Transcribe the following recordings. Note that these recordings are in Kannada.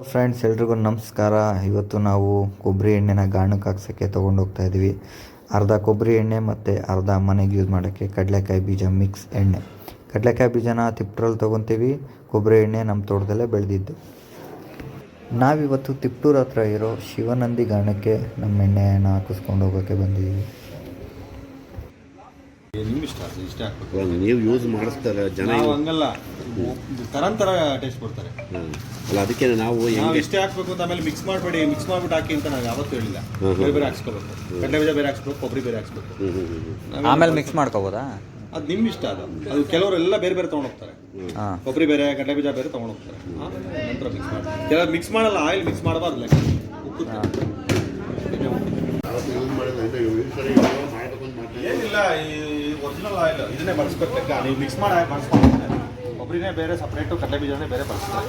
ಫ್ರೆಂಡ್ಸ್, ಎಲ್ರಿಗೂ ನಮಸ್ಕಾರ. ಇವತ್ತು ನಾವು ಕೊಬ್ಬರಿ ಎಣ್ಣೆನ ಗಾಣಕ್ಕೆ ಹಾಕ್ಸೋಕ್ಕೆ ತೊಗೊಂಡು ಹೋಗ್ತಾ ಇದ್ದೀವಿ ಅರ್ಧ ಕೊಬ್ಬರಿ ಎಣ್ಣೆ ಮತ್ತು ಅರ್ಧ ಮನೆಗೆ ಯೂಸ್ ಮಾಡೋಕ್ಕೆ ಕಡಲೆಕಾಯಿ ಬೀಜ ಮಿಕ್ಸ್ ಎಣ್ಣೆ. ಕಡಲೆಕಾಯಿ ಬೀಜನ ತಿಪ್ಟ್ರಲ್ಲಿ ತೊಗೊತೀವಿ. ಕೊಬ್ಬರಿ ಎಣ್ಣೆ ನಮ್ಮ ತೋಟದಲ್ಲೇ ಬೆಳೆದಿದ್ದು. ನಾವಿವತ್ತು ತಿಪ್ಟೂರ್ ಹತ್ರ ಇರೋ ಶಿವನಂದಿ ಗಾಣಕ್ಕೆ ನಮ್ಮ ಎಣ್ಣೆಯನ್ನು ಹಾಕಿಸ್ಕೊಂಡು ಹೋಗೋಕ್ಕೆ ಬಂದಿದ್ದೀವಿ ನಿಮ್ಗೆ ಇಷ್ಟ ಅದು ಇಷ್ಟ ಆಗ್ಬೇಕು ಇವಾಗ ನೀವು ಯೂಸ್ ಮಾಡಿಸ್ತಾರೆ ಜನ ನಾವು ಹಂಗಲ್ಲ ತರಂತರ ಟೇಸ್ಟ್ ಕೊಡ್ತಾರೆ. ಹ್ಮ್. ಅಲ್ಲ ಅದಕ್ಕೆ ನಾವು ನಾವು ಹೆಂಗೆ ಇಷ್ಟೇ ಹಾಕ್ಬೇಕು ಅಂತ ಆಮೇಲೆ ಮಿಕ್ಸ್ ಮಾಡಬೇಡಿ ಮಿಕ್ಸ್ ಮಾಡ್ಬಿಟ್ಟು ಹಾಕಿ ಅಂತ ನಾವು ಯಾವತ್ತೂ ಹೇಳಿಲ್ಲ. ಬೇರೆ ಬೇರೆ ಹಾಕ್ಸ್ಕೋಬೇಕು. ಕಡಲೆ ಬೀಜ ಬೇರೆ ಹಾಕ್ಸ್ಬೇಕು ಕೊಬ್ಬರಿ ಬೇರೆ ಹಾಕ್ಸ್ಬೇಕು ಹ್ಮ್, ಹ್ಮ್, ಹ್ಮ್, ಹ್ಮ್. ಆಮೇಲೆ ಮಿಕ್ಸ್ ಮಾಡ್ಕೋಬೋದಾ? ಅದು ನಿಮ್ಮ ಇಷ್ಟ ಅದು. ಅದು ಕೆಲವರೆಲ್ಲ ಬೇರೆ ಬೇರೆ ತೊಗೊಂಡೋಗ್ತಾರೆ ಹಾಂ. ಕೊಬ್ಬರಿ ಬೇರೆ ಕಡಲೆ ಬೀಜ ಬೇರೆ ತೊಗೊಂಡೋಗ್ತಾರೆ ಆಮೇಲೆ ನಂತರ ಮಿಕ್ಸ್ ಮಾಡ್ತಾರೆ ಕೆಲವರು ಮಿಕ್ಸ್ ಮಾಡಲ್ಲ ಆಯಿಲ್ ಮಿಕ್ಸ್ ಮಾಡಬಾರ್ದು ಲೆಕ್ಕ. ಇದ್ದೀನಿ. ಏನಿಲ್ಲ ಈ ಒರಿಜಿನಲ್ ಆಯಿಲ್ ಇದನ್ನೇ ಬಳಸ್ಬೇಕು ಲೆಕ್ಕ ನೀವು ಮಿಕ್ಸ್ ಮಾಡಿ ಬಳಸ್ಕೊಂಡು ಕೊಬ್ಬರಿನೇ ಬೇರೆ ಸಪ್ರೇಟು ಕಡಲೆ ಬೀಜನೇ ಬೇರೆ ಬಳಸ್ತಾರೆ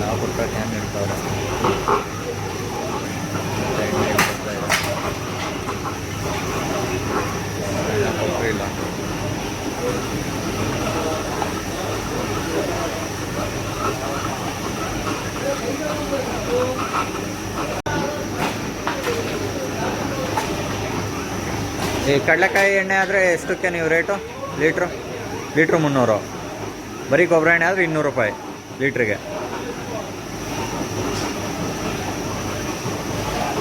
ನಾವು ಕೊಟ್ಟ ಕ್ಯಾನ್ ಇರ್ತಾವ್ರೆ ಎಣ್ಣೆ ಕೊಡ್ತಾ ಇದೆ. ಎಣ್ಣೆ ಕೊಬ್ಬರಿ ಇಲ್ಲ ಈ ಕಡಲೆಕಾಯಿ ಎಣ್ಣೆ ಆದರೆ ಎಷ್ಟಕ್ಕೆ ನೀವು ರೇಟು? ಲೀಟ್ರು? ಲೀಟ್ರು ಮುನ್ನೂರು. ಬರೀ ಗೊಬ್ಬರ ಎಣ್ಣೆ ಆದರೆ ಇನ್ನೂರು ರೂಪಾಯಿ ಲೀಟ್ರಿಗೆ.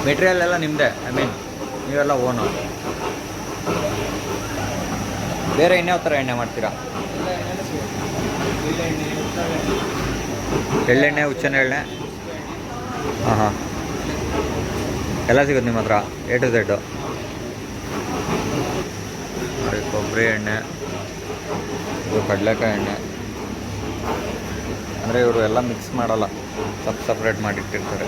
ಮೆಟೀರಿಯಲ್ ಎಲ್ಲ ನಿಮ್ಮದೇ ಐ ಮೀನ್ ನೀವೆಲ್ಲ ಓನು ಬೇರೆ ಇನ್ಯಾವ ಥರ ಎಣ್ಣೆ ಮಾಡ್ತೀರಾ? ಎಳ್ಳೆಣ್ಣೆ ಹುಚ್ಚೆಣ್ಣೆ ಎಣ್ಣೆ ಹಾಂ ಹಾಂ ಎಲ್ಲ ಸಿಗುತ್ತೆ ನಿಮ್ಮ ಹತ್ರ ಎ ಟು ಝೆಡ್ಡು ನೋಡಿ ಕೊಬ್ಬರಿ ಎಣ್ಣೆ ಇದು ಕಡಲೆಕಾಯಿ ಎಣ್ಣೆ. ಅಂದರೆ ಇವರು ಎಲ್ಲ ಮಿಕ್ಸ್ ಮಾಡಲ್ಲ ಸಪ್ ಸಪ್ರೇಟ್ ಮಾಡಿಟ್ಟಿರ್ತಾರೆ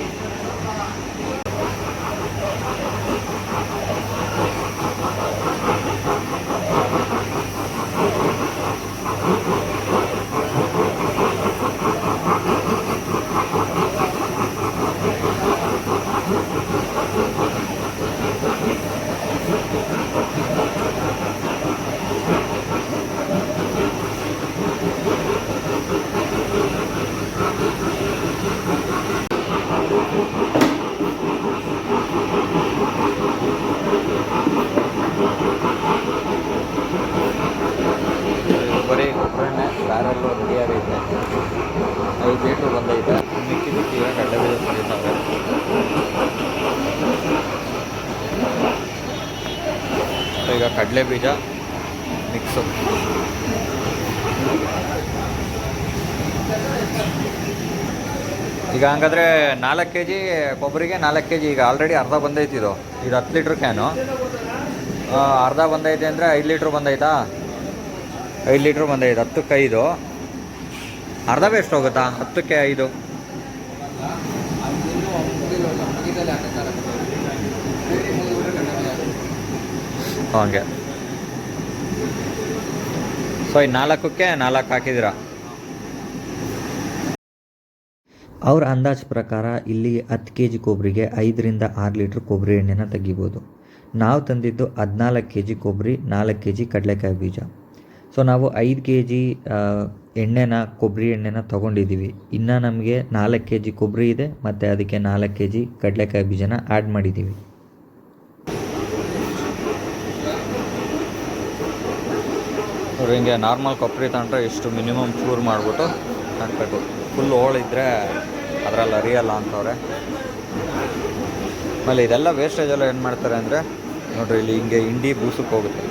ಬರೀ ಕೊಬ್ಬರೆಣ್ಣೆ ಬ್ಯಾರಲ್ಲು ರೆಡಿಯಾಗೈತೆ ಐದು ಲೀಟ್ರ್ ಬಂದೈತೆ ಮಿಕ್ಕಿ ಮಿಕ್ಕಿ ಈಗ ಕಡಲೆ ಬೀಜ ಸುರಿತಾವೆ ಈಗ ಕಡಲೆ ಬೀಜ ಮಿಕ್ಸು ಈಗ ಹಂಗಾದ್ರೆ ನಾಲ್ಕು ಕೆ ಜಿ ಕೊಬ್ಬರಿಗೆ ನಾಲ್ಕು ಕೆ ಜಿ ಈಗ ಆಲ್ರೆಡಿ ಅರ್ಧ ಬಂದೈತಿ ಇದು. ಇದು ಹತ್ತು ಲೀಟ್ರ್ ಕ್ಯಾನು ಅರ್ಧ ಬಂದೈತೆ ಅಂದರೆ ಐದು ಲೀಟ್ರ್ ಬಂದೈತಾ? ಐದು ಲೀಟ್ರ್ ಬಂದೈತೆ, ಹತ್ತಕ್ಕೆ ಐದು. ಅರ್ಧ ಎಷ್ಟು ಹೋಗುತ್ತಾ? ಹತ್ತಕ್ಕೆ ಐದು. ಹಂಗೆ. ಸೊ ಈ ನಾಲ್ಕಕ್ಕೆ ನಾಲ್ಕು ಹಾಕಿದ್ದೀರಾ? ಅವ್ರ ಅಂದಾಜು ಪ್ರಕಾರ ಇಲ್ಲಿ ಹತ್ತು ಕೆ ಜಿ ಕೊಬ್ಬರಿಗೆ ಐದರಿಂದ ಆರು ಲೀಟ್ರ್ ಕೊಬ್ಬರಿ ಎಣ್ಣೆನ ತೆಗಿಬೋದು. ನಾವು ತಂದಿದ್ದು ಹದಿನಾಲ್ಕು ಕೆ ಜಿ ಕೊಬ್ಬರಿ, ನಾಲ್ಕು ಕೆ ಜಿ ಕಡಲೆಕಾಯಿ ಬೀಜ. ಸೊ ನಾವು ಐದು ಕೆ ಜಿ ಎಣ್ಣೆನ, ಕೊಬ್ಬರಿ ಎಣ್ಣೆನ ತೊಗೊಂಡಿದ್ದೀವಿ. ಇನ್ನು ನಮಗೆ ನಾಲ್ಕು ಕೆ ಜಿ ಕೊಬ್ಬರಿ ಇದೆ, ಮತ್ತು ಅದಕ್ಕೆ ನಾಲ್ಕು ಕೆ ಜಿ ಕಡಲೆಕಾಯಿ ಬೀಜನ ಆ್ಯಡ್ ಮಾಡಿದ್ದೀವಿ. ಅವ್ರು ಹಿಂಗೆ ನಾರ್ಮಲ್ ಕೊಬ್ಬರಿ ತಗೊಂಡ್ರೆ ಇಷ್ಟು ಮಿನಿಮಮ್ ಚೂರು ಮಾಡಿಬಿಟ್ಟು ಹಾಕಬೇಕು. ಫುಲ್ ಹೋಳಿದ್ರೆ ಅದರಲ್ಲಿ ಅರಿಯಲ್ಲ ಅಂತವ್ರೆ. ಆಮೇಲೆ ಇದೆಲ್ಲ ವೇಸ್ಟೇಜ್ ಎಲ್ಲ ಏನು ಮಾಡ್ತಾರೆ ಅಂದರೆ, ನೋಡ್ರಿ ಇಲ್ಲಿ ಹಿಂಗೆ ಹಿಂಡಿ ಬೂಸಕ್ಕೆ ಹೋಗುತ್ತೆ.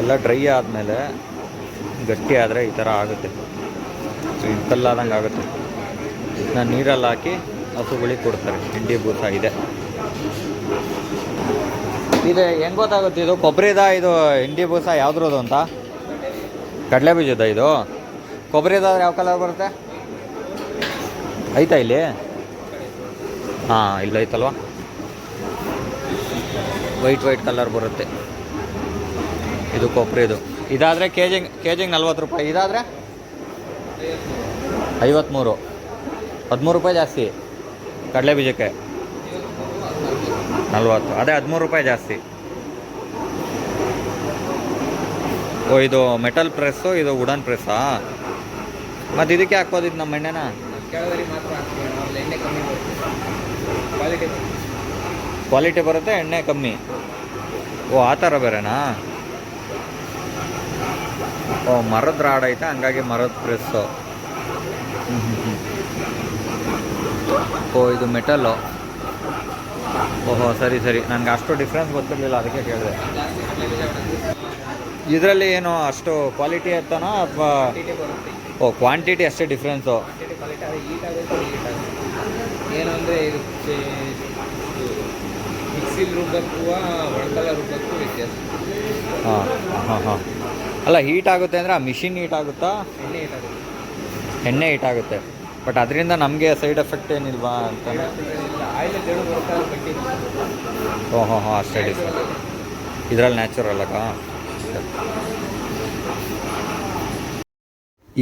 ಎಲ್ಲ ಡ್ರೈ ಆದಮೇಲೆ ಗಟ್ಟಿ ಆದರೆ ಈ ಥರ ಆಗುತ್ತೆ. ಇಂಥಲ್ಲಾದಂಗೆ ಆಗುತ್ತೆ. ಇದನ್ನ ನೀರಲ್ಲಿ ಹಾಕಿ ಹಸುಗಳಿಗೆ ಕೊಡ್ತಾರೆ. ಹಿಂಡಿ ಬೂಸ ಇದೆ. ಇದು, ಹೆಂಗೆ ಗೊತ್ತಾಗುತ್ತೆ ಇದು? ಕೊಬ್ಬರಿದ ಇದು ಹಿಂಡಿ ಬೂಸ ಯಾವ್ದ್ರದ್ದು ಅಂತ? ಕಡಲೆ ಬೀಜದ ಇದು? ಕೊಬ್ಬರಿದಾದ್ರೆ ಯಾವ ಕಲರ್ ಬರುತ್ತೆ? ಐತಾ ಇಲ್ಲಿ? ಹಾಂ, ಇಲ್ಲ ಐತಲ್ವಾ? ವೈಟ್ ವೈಟ್ ಕಲರ್ ಬರುತ್ತೆ. ಇದು ಕೊಬ್ಬರಿದು ಇದಾದರೆ ಕೆ ಜಿಗೆ ಕೆ ಜಿಗೆ ನಲ್ವತ್ತು ರೂಪಾಯಿ. ಇದಾದರೆ ಐವತ್ತ್ಮೂರು ಹದಿಮೂರು ರೂಪಾಯಿ ಜಾಸ್ತಿ. ಕಡಲೆ ಬೀಜಕ್ಕೆ ನಲ್ವತ್ತು. ಅದೇ ಹದಿಮೂರು ರೂಪಾಯಿ ಜಾಸ್ತಿ. ಓ ಇದು ಮೆಟಲ್ ಪ್ರೆಸ್ ಇದು ವುಡನ್ ಪ್ರೆಸ್ಸಾ? ಮತ್ತು ಇದಕ್ಕೆ ಹಾಕ್ಬೋದಿತ್ತು ನಮ್ಮ ಎಣ್ಣೆನ? ಕ್ವಾಲಿಟಿ ಬರುತ್ತೆ. ಎಣ್ಣೆ ಕಮ್ಮಿ. ಓ ಆ ಥರ ಬೇರೆನಾ? ಓ ಮರದ ರಾಡ್ ಐತೆ ಹಂಗಾಗಿ ಮರದ ಪ್ರೆಸ್ ಓ ಇದು ಮೆಟಲ್ಲು. ಓಹೋ ಸರಿ ಸರಿ. ನನಗೆ ಅಷ್ಟು ಡಿಫ್ರೆನ್ಸ್ ಗೊತ್ತಿರಲಿಲ್ಲ ಅದಕ್ಕೆ ಕೇಳಿದೆ. ಇದರಲ್ಲಿ ಏನು ಅಷ್ಟು ಕ್ವಾಲಿಟಿ ಇರ್ತಾನೋ ಅಥವಾ ಓ ಕ್ವಾಂಟಿಟಿ ಅಷ್ಟೇ ಡಿಫ್ರೆನ್ಸು ಏನು ಅಂದರೆ ಇದು ಮಿಕ್ಸಿಲಿ ರುಬ್ಬಕ್ಕೂ ಒಣಕಲ ರುಬ್ಬಕ್ಕೂ ವ್ಯತ್ಯಾಸ. ಹಾಂ ಹಾಂ ಹಾಂ. ಅಲ್ಲ ಹೀಟ್ ಆಗುತ್ತೆ ಅಂದರೆ ಆ ಮಿಷಿನ್ ಹೀಟ್ ಆಗುತ್ತಾ? ಎಣ್ಣೆ ಹೀಟ್ ಆಗುತ್ತೆ. ಎಣ್ಣೆ ಹೀಟ್ ಆಗುತ್ತೆ. ಬಟ್ ಅದರಿಂದ ನಮಗೆ ಸೈಡ್ ಎಫೆಕ್ಟ್ ಏನಿಲ್ವಾ ಅಂತ? ಓ ಹಾಂ ಹಾಂ ಅಷ್ಟೇ ಡಿಫ್ರೆಂಟ್ ಇದರಲ್ಲಿ ನ್ಯಾಚುರಲ್ ಅಕ್ಕ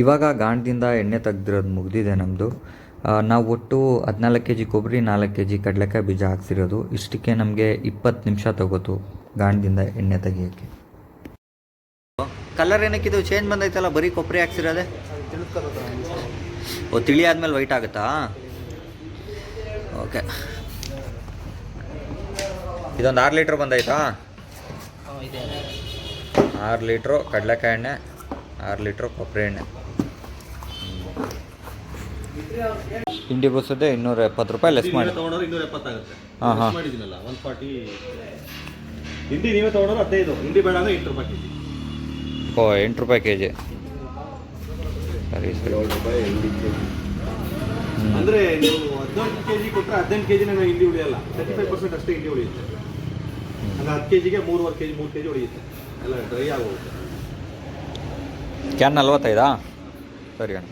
ಇವಾಗ ಗಾಣದಿಂದ ಎಣ್ಣೆ ತೆಗ್ದಿರೋದು ಮುಗಿದಿದೆ ನಮ್ಮದು ನಾವು ಒಟ್ಟು ಹದಿನಾಲ್ಕು ಕೆ ಜಿ ಕೊಬ್ಬರಿ ನಾಲ್ಕು ಕೆ ಜಿ ಕಡಲೆಕಾಯಿ ಬೀಜ ಹಾಕ್ಸಿರೋದು. ಇಷ್ಟಕ್ಕೆ ನಮಗೆ ಇಪ್ಪತ್ತು ನಿಮಿಷ ತಗೋತು ಗಾಣದಿಂದ ಎಣ್ಣೆ ತೆಗಿಯೋಕ್ಕೆ. ಕಲರ್ ಏನಕ್ಕೆ ಇದು? ಚೇಂಜ್ ಬಂದೈತಲ್ಲ ಬರೀ ಕೊಬ್ಬರಿ ಹಾಕ್ಸಿರೋದೆ? ಓ ತಿಳಿ ಆದಮೇಲೆ ವೈಟ್ ಆಗುತ್ತಾ? ಓಕೆ ಇದೊಂದು ಆರು ಲೀಟ್ರ್ ಬಂದೈತಾ? ಆರು ಲೀಟ್ರು ಕಡಲೆಕಾಯಿ ಎಣ್ಣೆ ಆರು ಲೀಟ್ರು ಕೊಬ್ಬರಿ ಎಣ್ಣೆ. ಇಂಡಿ ಬೂಸದೆ ಇನ್ನೂರ ಎಪ್ಪತ್ತು ರೂಪಾಯಿ ಲೆಸ್ ಮಾಡಿ. ತೊಗೊಂಡ್ರೆ ಇನ್ನೂರ ಎಪ್ಪತ್ತಾಗುತ್ತೆ. ಹಾಂ, ಹಾಂ. ಮಾಡಿದ್ದೀನಲ್ಲ ಒನ್ ಫಾರ್ಟಿ ಹಿಂಡಿ ನೀವೇ ತೊಗೊಂಡ್ರೆ ಹದಿನೈದು. ಹಿಂಡಿ ಬೇಡ ಅಂದರೆ ಎಂಟು ರೂಪಾಯಿ ಕೆಜಿ. ಓ ಎಂಟು ರೂಪಾಯಿ ಕೆ ಜಿ ಸರಿ. ಸರಿ. ಅಂದರೆ ನೀವು ಹದಿನೆಂಟು ಕೆ ಜಿ ಕೊಟ್ಟರೆ ಹದಿನೆಂಟು ಕೆ ಜಿ ನಮಗೆ ಹಿಂಡಿ ಉಳಿಯಲ್ಲ. ತರ್ಟಿ ಫೈವ್ ಪರ್ಸೆಂಟ್ ಅಷ್ಟೇ ಇಂಡಿ ಉಳಿಯುತ್ತೆ. ಅಂದರೆ ಹತ್ತು ಕೆ ಜಿಗೆ ಮೂರುವರೆ ಕೆ ಜಿ ಮೂರು ಕೆ ಜಿ ಉಳಿಯುತ್ತೆ. ಎಲ್ಲ ಡ್ರೈ ಆಗೋಗುತ್ತೆ ಕ್ಯಾನ್ ನಲ್ವತ್ತೈದಾ? ಸರಿ ಅಣ್ಣ.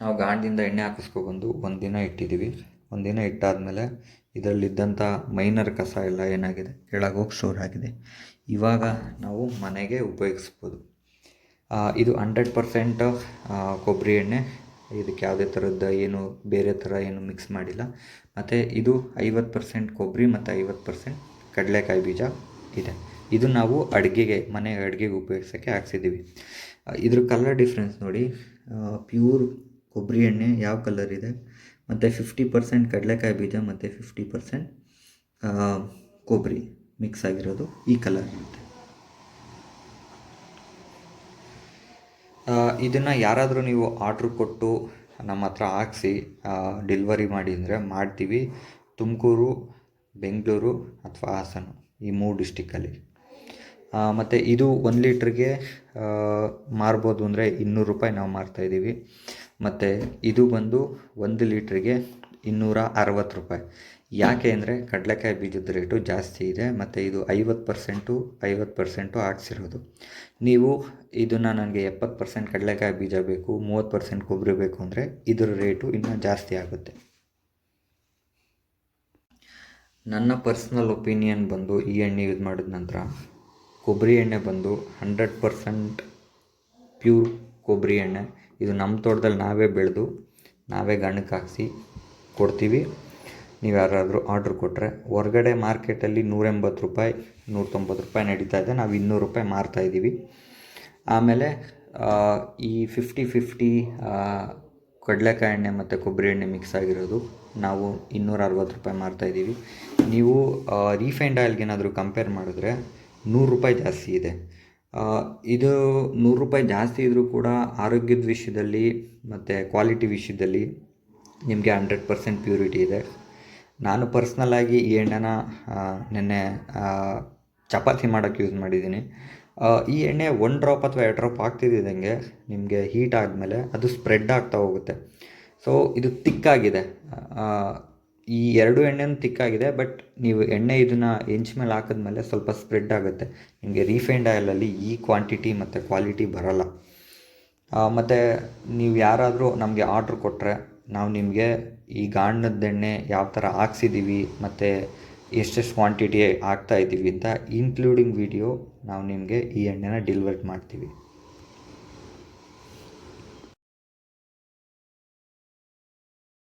ನಾವು ಗಾಣದಿಂದ ಎಣ್ಣೆ ಹಾಕಿಸ್ಕೊಬಂದು ಒಂದಿನ ದಿನ ಇಟ್ಟಿದ್ದೀವಿ. ಒಂದಿನ ದಿನ ಇಟ್ಟಾದಮೇಲೆ ಇದರಲ್ಲಿದ್ದಂಥ ಮೈನರ್ ಕಸ ಎಲ್ಲ ಏನಾಗಿದೆ? ಕೆಳಗೆ ಹೋಗಿ ಸ್ಟೋರ್ ಆಗಿದೆ. ಇವಾಗ ನಾವು ಮನೆಗೆ ಉಪಯೋಗಿಸ್ಬೋದು. ಇದು ಹಂಡ್ರೆಡ್ ಪರ್ಸೆಂಟ್ ಕೊಬ್ಬರಿ ಎಣ್ಣೆ. ಇದಕ್ಕೆ ಯಾವುದೇ ಥರದ ಏನು ಬೇರೆ ಥರ ಏನು ಮಿಕ್ಸ್ ಮಾಡಿಲ್ಲ. ಮತ್ತು ಇದು ಐವತ್ತು ಪರ್ಸೆಂಟ್ ಕೊಬ್ಬರಿ ಮತ್ತು ಐವತ್ತು ಪರ್ಸೆಂಟ್ ಕಡಲೆಕಾಯಿ ಬೀಜ ಇದೆ. ಇದು ನಾವು ಅಡುಗೆಗೆ, ಮನೆ ಅಡುಗೆಗೆ ಉಪಯೋಗಿಸೋಕ್ಕೆ ಹಾಕ್ಸಿದ್ದೀವಿ. ಇದ್ರ ಕಲರ್ ಡಿಫ್ರೆನ್ಸ್ ನೋಡಿ ಪ್ಯೂರ್ ಕೊಬ್ಬರಿ ಎಣ್ಣೆ ಯಾವ ಕಲರ್ ಇದೆ? ಮತ್ತು ಫಿಫ್ಟಿ ಪರ್ಸೆಂಟ್ ಕಡಲೆಕಾಯಿ ಬೀಜ ಮತ್ತು ಫಿಫ್ಟಿ ಪರ್ಸೆಂಟ್ ಕೊಬ್ಬರಿ ಮಿಕ್ಸ್ ಆಗಿರೋದು ಈ ಕಲರ್ ಇರುತ್ತೆ. ಇದನ್ನು ಯಾರಾದರೂ ನೀವು ಆರ್ಡ್ರ್ ಕೊಟ್ಟು ನಮ್ಮ ಹತ್ರ ಹಾಕ್ಸಿ ಡೆಲಿವರಿ ಮಾಡಿ ಅಂದರೆ ಮಾಡ್ತೀವಿ. ತುಮಕೂರು, ಬೆಂಗಳೂರು ಅಥವಾ ಹಾಸನ ಈ ಮೂರು ಡಿಸ್ಟಿಕ್ಕಲ್ಲಿ ಮತ್ತು ಇದು ಒಂದು ಲೀಟ್ರಿಗೆ ಮಾರ್ಬೋದು ಅಂದರೆ ಇನ್ನೂರು ರೂಪಾಯಿ ನಾವು ಮಾರ್ತಾಯಿದ್ದೀವಿ ಮತ್ತು ಇದು ಬಂದು ಒಂದು ಲೀಟ್ರಿಗೆ ಇನ್ನೂರ ಅರವತ್ತು ರೂಪಾಯಿ. ಯಾಕೆ ಅಂದರೆ ಕಡಲೆಕಾಯಿ ಬೀಜದ ರೇಟು ಜಾಸ್ತಿ ಇದೆ, ಮತ್ತು ಇದು ಐವತ್ತು ಪರ್ಸೆಂಟು ಐವತ್ತು ಪರ್ಸೆಂಟು ಹಾಕ್ಸಿರೋದು ನೀವು ಇದನ್ನು ನನಗೆ ಎಪ್ಪತ್ತು ಪರ್ಸೆಂಟ್ ಕಡಲೆಕಾಯಿ ಬೀಜ ಬೇಕು, ಮೂವತ್ತು ಪರ್ಸೆಂಟ್ ಕೊಬ್ಬರಿ ಬೇಕು ಅಂದರೆ ಇದರ ರೇಟು ಇನ್ನೂ ಜಾಸ್ತಿ ಆಗುತ್ತೆ. ನನ್ನ ಪರ್ಸ್ನಲ್ ಒಪಿನಿಯನ್ ಬಂದು ಈ ಎಣ್ಣೆ ಯೂಸ್ ಮಾಡಿದ ನಂತರ ಕೊಬ್ಬರಿ ಎಣ್ಣೆ ಬಂದು ಹಂಡ್ರೆಡ್ ಪರ್ಸೆಂಟ್ ಪ್ಯೂರ್ ಕೊಬ್ಬರಿ ಎಣ್ಣೆ. ಇದು ನಮ್ಮ ತೋಟದಲ್ಲಿ ನಾವೇ ಬೆಳೆದು, ನಾವೇ ಗಣಕ್ಕೆ ಹಾಕ್ಸಿ ಕೊಡ್ತೀವಿ. ನೀವು ಯಾರಾದರೂ ಆರ್ಡ್ರ್ ಕೊಟ್ಟರೆ ಹೊರ್ಗಡೆ ಮಾರ್ಕೆಟಲ್ಲಿ ನೂರೆಂಬತ್ತು ರೂಪಾಯಿ ನೂರ ತೊಂಬತ್ತು ರೂಪಾಯಿ ನಡೀತಾ ಇದೆ. ನಾವು ಇನ್ನೂರು ರೂಪಾಯಿ ಮಾರ್ತಾ ಇದ್ದೀವಿ ಆಮೇಲೆ ಈ ಫಿಫ್ಟಿ ಫಿಫ್ಟಿ ಕಡಲೆಕಾಯಿ ಎಣ್ಣೆ ಮತ್ತು ಕೊಬ್ಬರಿ ಎಣ್ಣೆ ಮಿಕ್ಸ್ ಆಗಿರೋದು, ನಾವು ಇನ್ನೂರ ಅರವತ್ತು ರೂಪಾಯಿ ಮಾರ್ತಾ ಇದ್ದೀವಿ ನೀವು ರೀಫೈಂಡ್ ಆಯಿಲ್ಗೆ ಏನಾದರೂ ಕಂಪೇರ್ ಮಾಡಿದ್ರೆ ನೂರು ರೂಪಾಯಿ ಜಾಸ್ತಿ ಇದೆ. ಇದು ನೂರು ರೂಪಾಯಿ ಜಾಸ್ತಿ ಇದ್ದರೂ ಕೂಡ ಆರೋಗ್ಯದ ವಿಷಯದಲ್ಲಿ ಮತ್ತು ಕ್ವಾಲಿಟಿ ವಿಷಯದಲ್ಲಿ ನಿಮಗೆ ಹಂಡ್ರೆಡ್ ಪರ್ಸೆಂಟ್ ಪ್ಯೂರಿಟಿ ಇದೆ. ನಾನು ಪರ್ಸ್ನಲ್ಲಾಗಿ ಈ ಎಣ್ಣೆನ ನೆನ್ನೆ ಚಪಾತಿ ಮಾಡೋಕ್ಕೆ ಯೂಸ್ ಮಾಡಿದ್ದೀನಿ. ಈ ಎಣ್ಣೆ ಒನ್ ಡ್ರಾಪ್ ಅಥವಾ ಎರಡು ಡ್ರಾಪ್ ಆಗ್ತಿದ್ದಂಗೆ ನಿಮಗೆ ಹೀಟ್ ಆದಮೇಲೆ ಅದು ಸ್ಪ್ರೆಡ್ ಆಗ್ತಾ ಹೋಗುತ್ತೆ. ಸೊ ಇದು ತಿಕ್ಕಾಗಿದೆ. ಈ ಎರಡು ಎಣ್ಣೆನೂ ತಿಕ್ಕಾಗಿದೆ ಬಟ್ ನೀವು ಎಣ್ಣೆ ಇದನ್ನು ಎಂಚ್ ಮೇಲೆ ಹಾಕಿದ್ಮೇಲೆ ಸ್ವಲ್ಪ ಸ್ಪ್ರೆಡ್ ಆಗುತ್ತೆ. ನಿಮಗೆ ರೀಫೈಂಡ್ ಆಯಿಲಲ್ಲಿ ಈ ಕ್ವಾಂಟಿಟಿ ಮತ್ತು ಕ್ವಾಲಿಟಿ ಬರಲ್ಲ. ಮತ್ತು ನೀವು ಯಾರಾದರೂ ನಮಗೆ ಆರ್ಡ್ರ್ ಕೊಟ್ಟರೆ ನಾವು ನಿಮಗೆ ಈ ಗಾಣದ ಎಣ್ಣೆ ಯಾವ ಥರ ಹಾಕ್ಸಿದ್ದೀವಿ ಮತ್ತು ಎಷ್ಟೆಷ್ಟು ಕ್ವಾಂಟಿಟಿ ಹಾಕ್ತಾ ಇದ್ದೀವಿ ಅಂತ ಇನ್ಕ್ಲೂಡಿಂಗ್ ವಿಡಿಯೋ ನಾವು ನಿಮಗೆ ಈ ಎಣ್ಣೆನ ಡಿಲಿವರ್ ಮಾಡ್ತೀವಿ.